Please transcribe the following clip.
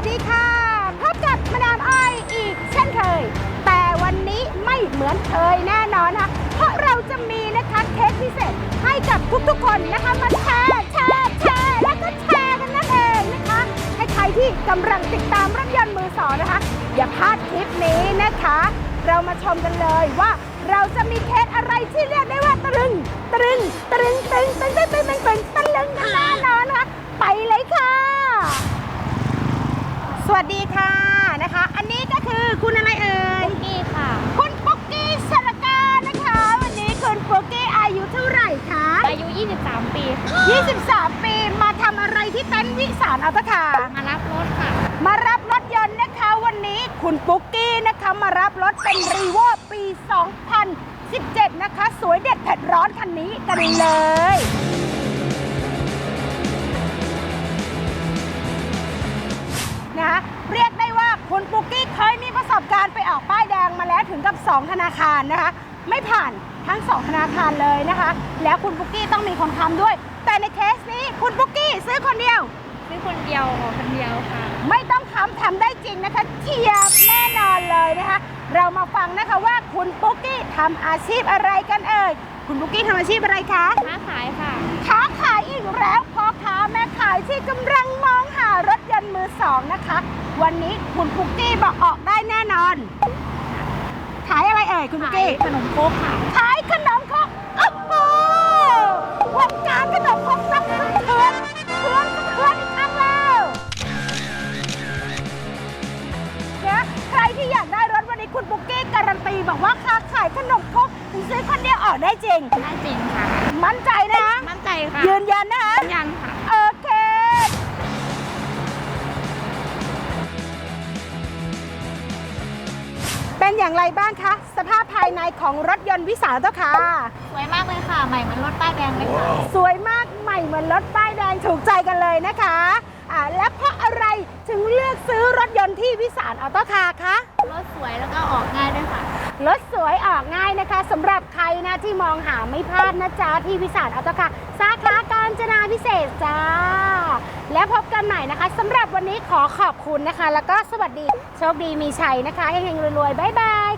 วัสดีค่ะ พบกับมาดามอ้อยอีกเช่นเคย แต่วันนี้ไม่เหมือนเคยแน่นอนนะคะเพราะเราจะมีนะคะเค้กพิเศษให้กับทุกๆคนนะคะมาแชร์แชร์แชร์แล้วก็แชร์กันนั่นเองนะคะให้ใครที่กำลังติดตามรถยนต์มือสองนะคะ อย่าพลาดคลิปนี้นะคะ เรามาชมกันเลยว่าเราจะมีเค้กอะไรที่เรียกได้ว่าตรึงตรึงตรึง วัสดีค่ะนะคะ อันนี้ก็คือคุณอะไรเอ่ยนี่ค่ะ คุณปุ๊กกี้ชลการนะคะ วันนี้คุณปุ๊กกี้อายุเท่าไหร่คะ อายุ 23 ปีค่ะ23 ปีมาทำอะไรที่เต็นท์วิสารอัลตคาร์มารับรถค่ะ มารับรถยนต์นะคะวันนี้คุณปุ๊กกี้นะคะมารับรถเป็นรีโวปี 2017 นะคะ สวยเด็ดเผ็ดร้อนคันนี้กันเลย คุณปุ๊กกี้เคยมีประสบการณ์ไปออกป้ายแดงมาแล้วถึงกับ 2 ธนาคารนะคะ ไม่ผ่านทั้ง 2 ธนาคารเลยนะคะ แล้วคุณปุ๊กกี้ต้องมีคนค้ำด้วย แต่ในเคสนี้คุณปุ๊กกี้ซื้อคนเดียว ซื้อคนเดียวออกคนเดียวค่ะ ไม่ต้องค้ำทำได้จริงนะคะเฉียบแน่นอนเลยนะคะ เรามาฟังนะคะว่าคุณปุ๊กกี้ทำอาชีพอะไรกันเอ่ยคุณปุ๊กกี้ทำอาชีพอะไรคะค้าขายค่ะค้าขายอีกแล้วพ่อค้าแม่ขายที่กำลังมองหารถยนต์มือสองนะคะ วันนี้คุณปุ๊กกี้บอกออกได้แน่นอน ขายอะไรเอ่ยคุณปุ๊กขายกี้ขนมโครกค่ะ ขายขนมครกโอ้โหวงการขนมครกต้องสะเทือนเทือนสะเทือนอีกครั้งแล้วนะใครที่อยากได้รถวันนี้คุณปุ๊กกี้การันตีบอกว่าค้าขายขนมครกซื้อคนเดียวออกได้จริง ได้จริงค่ะ มั่นใจนะมั่น เป็นอย่างไรบ้างคะ สภาพภายในของรถยนต์วิสาเจ้าค่ะ สวยมากเลยค่ะใหม่เหมือนรถป้ายแดงเลยค่ะ สวยมากใหม่เหมือนรถป้ายแดงถูกใจกันเลยนะคะอ่าและเพราะอะไรถึงเลือกซื้อรถยนต์ที่วิสารออโต้คาร์คะรถสวยแล้วก็ออกง่ายด้วยค่ะ รถสวยออกง่ายนะคะสำหรับใครนะที่มองหาไม่พลาดนะจ๊ะที่วิสารออโต้คาร์สาขาการจนาพิเศษจ้าและพบ กันใหม่นะคะสำหรับวันนี้ขอขอบคุณนะคะ แล้วก็สวัสดีโชคดีมีชัยนะคะเฮงๆรวยๆบ๊ายบาย